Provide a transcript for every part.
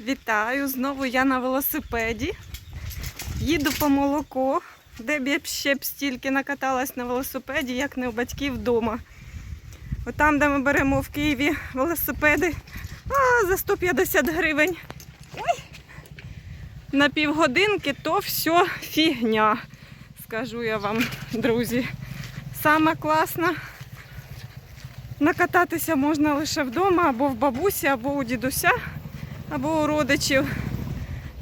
Вітаю! Знову я на велосипеді. Їду по молоко, де б я ще б стільки накаталась на велосипеді, як не у батьків вдома. Отам, де ми беремо в Києві велосипеди а, за 150 гривень. Ой! На півгодинки то все фігня, скажу я вам, друзі. Саме класно накататися можна лише вдома, або в бабусі, або у дідуся, або у родичів.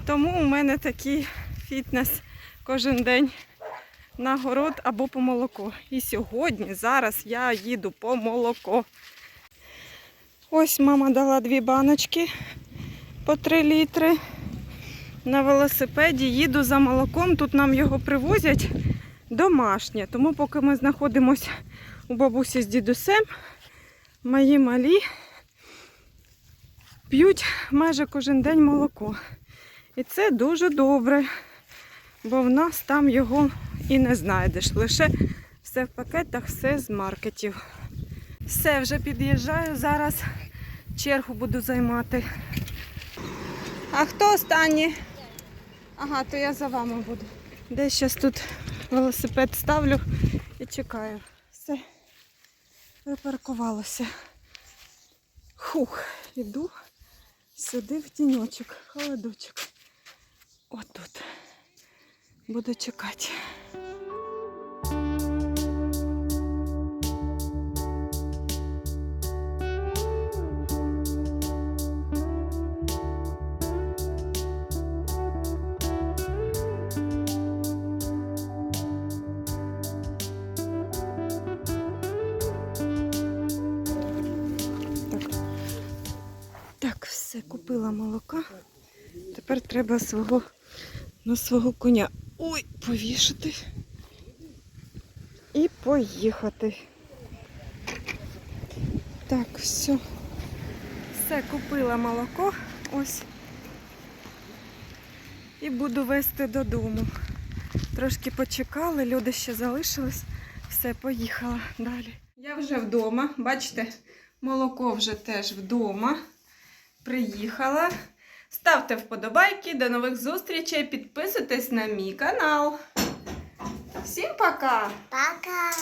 Тому у мене такий фітнес кожен день на город або по молоко. І сьогодні, зараз я їду по молоко. Ось мама дала дві баночки по 3 літри. На велосипеді їду за молоком. Тут нам його привозять домашнє. Тому поки ми знаходимося у бабусі з дідусем, мої малі п'ють майже кожен день молоко. І це дуже добре, бо в нас там його і не знайдеш. Лише все в пакетах, все з маркетів. Все, вже під'їжджаю, зараз чергу буду займати. А хто останній? Ага, то я за вами буду. Десь зараз тут велосипед ставлю і чекаю. Все, припаркувалося. Хух, іду сюди в тіньочок, холодочок. Отут. Буду чекати. Так, все, купила молока. Тепер треба свого на свого коня. Ой, повішати. І поїхати. Так, все. Все, купила молоко. Ось. І буду везти додому. Трошки почекали, люди ще залишились. Все, поїхала далі. Я вже вдома, бачите, молоко вже теж вдома. Приїхала. Ставте вподобайки, до нових зустрічей, підписуйтесь на мій канал. Всім пока! Пока!